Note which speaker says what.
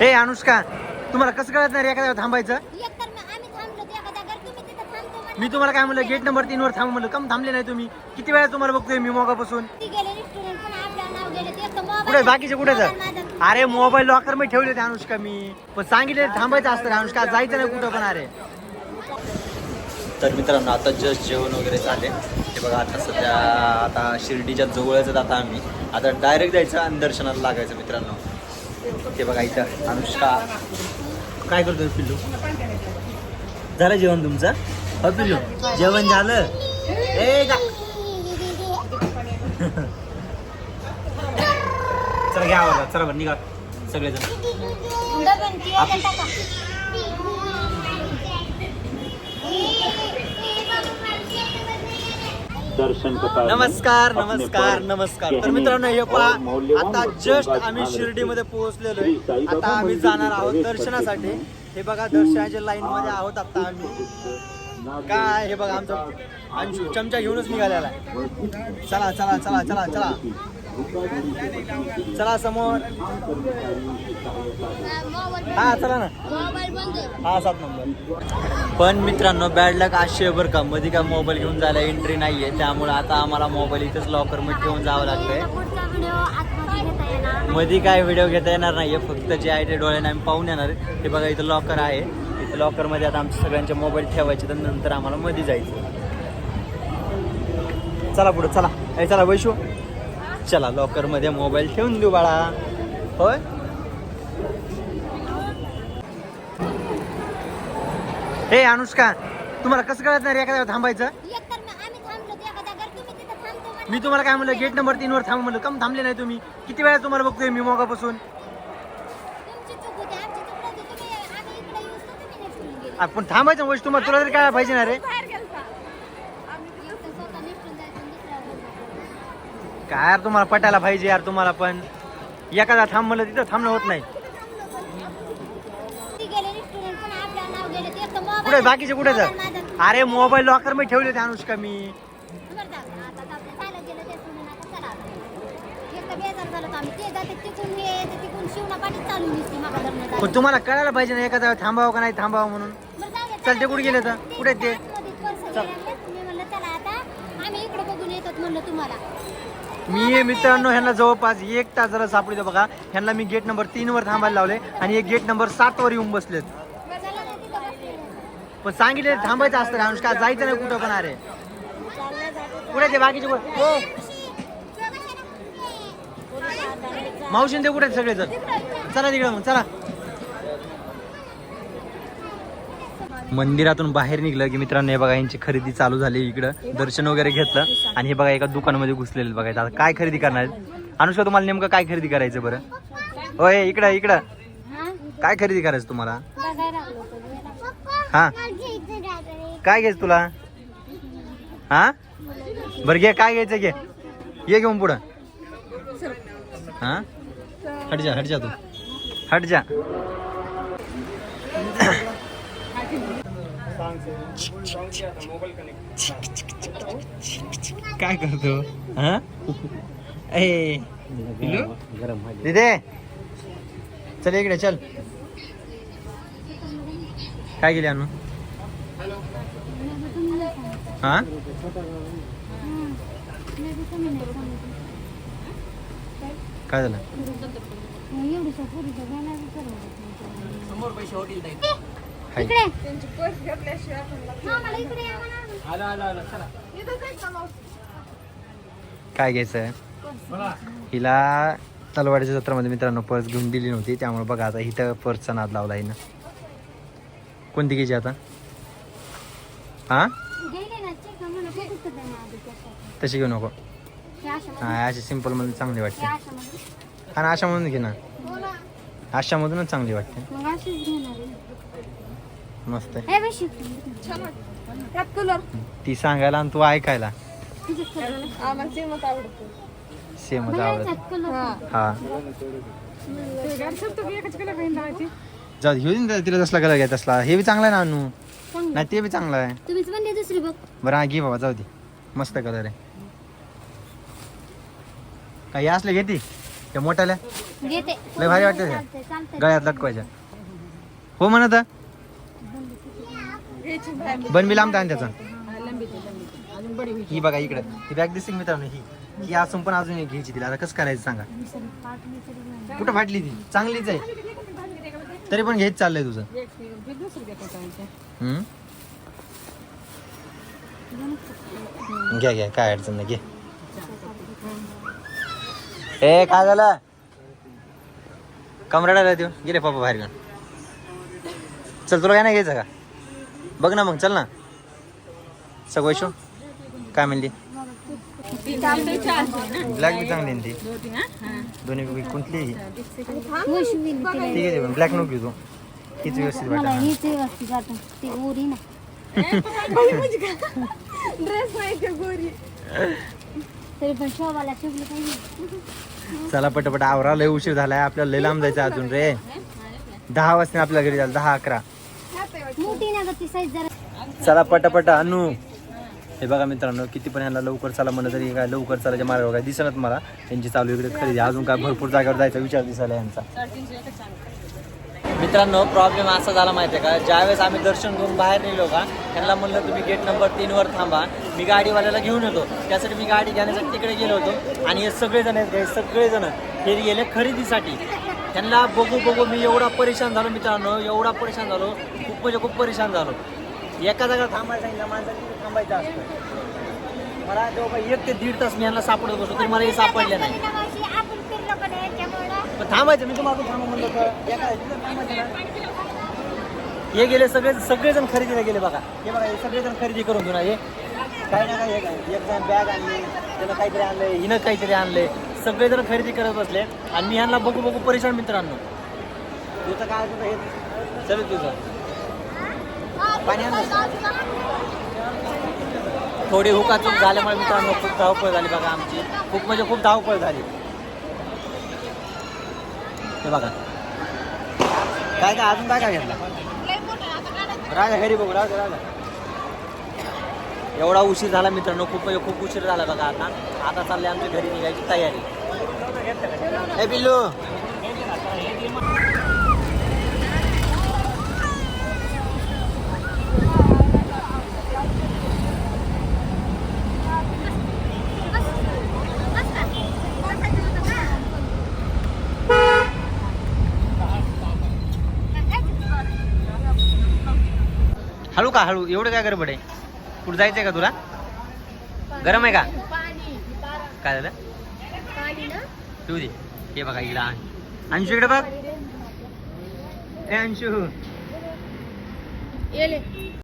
Speaker 1: हे अनुष्का तुम्हाला कसं कळत नाही रे एखाद्या थांबायचं?
Speaker 2: एकतर मग आम्ही थांबलो त्या जागेवर तुम्ही तिथं थांबतो म्हणलं.
Speaker 1: मी तुम्हाला काय म्हणलं गेट नंबर तीन वर थांब म्हणलं. कम थांबले नाही तुम्ही. किती वेळा तुम्हाला बघतोय मी मोगापासून
Speaker 2: ती गेले रेस्टॉरंट पण आपलं नाव गेले ते. एकतर मोबाईल-
Speaker 1: कुठे बाकीचे कुठे
Speaker 2: माझा-
Speaker 1: अरे मोबाईल लॉकरमध्ये ठेवले होते अनुष्का मी. पण सांगितले थांबायचं असतं अनुष्का? जायचं नाही कुठं पण अरे. तर मित्रांनो आता जस्ट जेवण वगैरे झाले. हे बघा आता सध्या आता शिर्डीच्या जवळच आता आम्ही. आता डायरेक्ट जायचं आणि दर्शनाला लागायचं मित्रांनो. ते बघा इथं अनुष्का. काय करतोय पिल्लू? झालं जेवण तुमचं? हो पिल्लू. जेवण झालं? ए का चला घ्या आवडला चला बरं निघा. सगळेजण. नमस्कार नमस्कार नमस्कार. तर मित्रांनो हे पहा आता जस्ट आम्ही शिर्डीमध्ये पोहोचलेलो आहे. आता आम्ही जाणार आहोत दर्शनासाठी. हे बघा दर्शनाच्या लाईन मध्ये आहोत आता आम्ही. काय हे बघा आमचा अंशू चमचा घेऊनच निघालेला आहे. चला चला चला चला चला. चला समोर. हा चला ना. हा सात नंबर. पण मित्रांनो बॅड लक अशी बरं का. मध्ये काय मोबाईल घेऊन जायला एंट्री नाही आहे त्यामुळे आता आम्हाला मोबाईल इथेच लॉकरमध्ये ठेवून जावं लागतंय. मध्ये काय व्हिडिओ घेता येणार नाहीये. फक्त जे आहे ते डोळ्याने आम्ही पाहून येणार. ते हे बघा इथं लॉकर आहे. इथं लॉकरमध्ये आता आमच्या सगळ्यांचे मोबाईल ठेवायचे तर नंतर आम्हाला मध्ये जायचं चला पुढं चला. चला वैशू. चला लॉकरमध्ये मोबाईल ठेवून देऊ बाळा. होय? हे अनुष्का तुम्हाला कसं कळत नाही एखाद्या थांबायचं. मी तुम्हाला काय म्हणलं गेट नंबर तीन वर थांब म्हणलं. कम थांबले नाही तुम्ही. किती वेळा तुम्हाला बघतोय मी मोगापासून? आपण थांबायचं गोष्ट तुम्हाला तुला तरी काय पाहिजे ना रे
Speaker 2: बाहेर गेलता आम्ही एकतर स्वतः निसटून जायचं आणि दुसऱ्या बोलणार.
Speaker 1: काय यार तुम्हाला पटायला पाहिजे यार तुम्हाला पण एखादा थांब म्हणलं तिथं थांबणं होत नाही कुठे बाकीचे कुठे
Speaker 2: माझा-
Speaker 1: अरे मोबाईल लॉकरमध्ये ठेवले होते अनुष्का मी. पण तुम्हाला कळायला पाहिजे ना एखादा थांबावं का नाही थांबावं म्हणून. चल, ते कुठे गेले तर? कुठे ते?
Speaker 2: मी चला म्हणलं तुम्हाला
Speaker 1: मी मित्रांनो ह्यांना जवळपास एक तास जरा सापडतो बघा. ह्यांना मी गेट नंबर तीन वर थांबायला लावले आणि एक गेट नंबर सात वर येऊन बसलेत. पण सांगितले थांबायचं असतं रे अनुष्का. जायचं नाही कुठं पण अरे. कुठे ते बाकीचे हो. मावशीन ते कुठे सगळे जण चला तिकडे मग चला. मंदिरातून बाहेर निघलं की मित्रांनो हे बघा यांची खरेदी चालू झाली इकडं. दर्शन वगैरे घेतलं आणि हे बघा एका दुकानामध्ये घुसलेले बघायचं आता काय खरेदी करणार अनुष्का तुम्हाला नेमकं काय खरेदी करायचं बरं? होय इकडं इकडं. काय खरेदी करायचं तुम्हाला? हा? काय घ्यायचं तुला? हा? बरं घे काय घ्यायचं घे. ये घेऊन पुढं. हा? हट जा हट जा तू. हट जा. काय करतो? हा? ए. दिदे. चल इकडे चल. काय गेली अनु? हा? काय झालं? हाय.
Speaker 2: इकडे हा, मला इकडे. या म्हणा.
Speaker 1: काय घ्यायचं हिला तलवाडीच्या जत्रामध्ये मित्रांनो पर्स घेऊन दिली नव्हती. त्यामुळे बघा आता इथं पर्सचा नाद लावला हिनं. कोणती घ्यायची आता? हा. तशी घेऊ नको.
Speaker 2: हे अशा
Speaker 1: हा अशी सिंपलमध्ये चांगली
Speaker 2: हे
Speaker 1: वाटते
Speaker 2: अशा.
Speaker 1: आणि अशामधून घे ना. अशामधूनच चांगली वाटते.
Speaker 2: मग अशीच घेणार आहे.
Speaker 1: मस्त आहे.
Speaker 2: हे बशी. त्यात कलर
Speaker 1: ती सांगायला आणि तू ऐकायला.
Speaker 2: आम्हाला सेमच आवडतो.
Speaker 1: सेमच आवडत.
Speaker 2: कलर
Speaker 1: हा. जाऊ दे, घेऊ दे ना तिला तसला कलर घ्या तसला. हे बी चांगला आहे ना अनु. नाही ते बी चांगलं आहे.
Speaker 2: तुम्हीच म्हणले दुसरी बघ.
Speaker 1: बरं हा घे बाबा जाऊ दे. मस्त कलर आहे. काही असले घेते त्या मोठ्याल्या.
Speaker 2: घेते.
Speaker 1: लय भारी वाटतं ते.
Speaker 2: चालतंय चालतंय.
Speaker 1: गळ्यात लटकवायच्या. हो म्हणत? बन मी लांब त्याचा. ही बघा इकडे. ही बॅग दिसते का मित्रांनो? ही. ही असून पण अजून एक घ्यायची तिला. आता कसं करायचं सांगा? कुठं फाटली ती? चांगलीच आहे. तरी पण घेत चाललंय तुझं. हम्म? घ्या घ्या. काय अडचण नाही. घे. ए काय झालं? कमराडाला देऊ गेले पप्पा बाहेर घेऊन. चल तुला काय नाही घ्यायचं का? बघ ना मग चल ना. सगळं शो काय म्हणली? ब्लॅक बी चांगली आहे ना ती. दोन्ही पैकी कोणती ही ठीक आहे पण ब्लॅक नको घेऊ तू. हीच व्यवस्थित वाटत
Speaker 2: हीच व्यवस्थित वाटत ती उरी ना. तरी पण शोभाला ठेवलं पाहिजे.
Speaker 1: चला पटापट आवरा लय उशीर झालाय. आपल्याला लय लांब जायचं अजून रे. दहा वाजता आपल्या घरी झालं दहा अकरा. चला पटापट अनु. हे बघा मित्रांनो किती पण यांना लवकर चला म्हणलं तरी काय लवकर चालायच्या मार्गावर काय दिसत मला. त्यांची चालू इकडे खरेदी. अजून काय भरपूर जागेवर जायचा विचार दिसायला यांचा. मित्रांनो प्रॉब्लेम असा झाला माहिती आहे का? ज्यावेळेस आम्ही दर्शन घेऊन बाहेर निघलो का त्यांना म्हणलं तुम्ही गेट नंबर तीनवर थांबा. मी गाडीवाल्याला घेऊन येतो. त्यासाठी मी गाडी घेण्यासाठी तिकडे गेलो होतो. आणि हे सगळेजण आहेत हे सगळेजण हे गेले खरेदीसाठी. त्यांना बघू बघू मी एवढा परेशान झालो मित्रांनो एवढा परेशान झालो. खूप म्हणजे खूप परेशान झालो. एका जागा थांबायला सांगितलं माणसाने तिथे थांबायचं असतं. मला तेव्हा एक ते दीड तास मी यांना सापडत बसलो तरी मला हे सापडले नाही. थांबायचं मी तुम्हाला थांबा म्हणलं तर. एका थांबायचं ना. हे गेले सगळे सगळेजण खरेदीला गेले बघा. हे बघा हे सगळेजण खरेदी करून घेऊन हे काय ना काय एक एक जण बॅग आणली त्यानं काहीतरी आणलंय हिनं काहीतरी आणलंय. सगळेजण खरेदी करत बसले. आणि मी ह्यांना बघू बघू परेशान मित्रांनो. तुझं काय तुझं हे चल तुझं. पाणी आण थोडी हुकाचूक झाल्यामुळे मित्रांनो. खूप धावपळ झाली बघा आमची. खूप म्हणजे खूप धावपळ झाली. हे बघा. काय काय अजून काय काय घेतला राजा घरी बघू राजा राजा. एवढा उशीर झाला मित्रांनो खूप म्हणजे खूप उशीर झाला बघा आता. आता चालले आमच्या घरी निघायची तयारी. हे बिल्लू. हळू का? हळू एवढं काय गडबड आहे? कुठं जायचंय का तुला? गरम आहे का? काय झालं? तू दे. हे बघा इकडं. अंशू इकडे बघ. ए अंशू.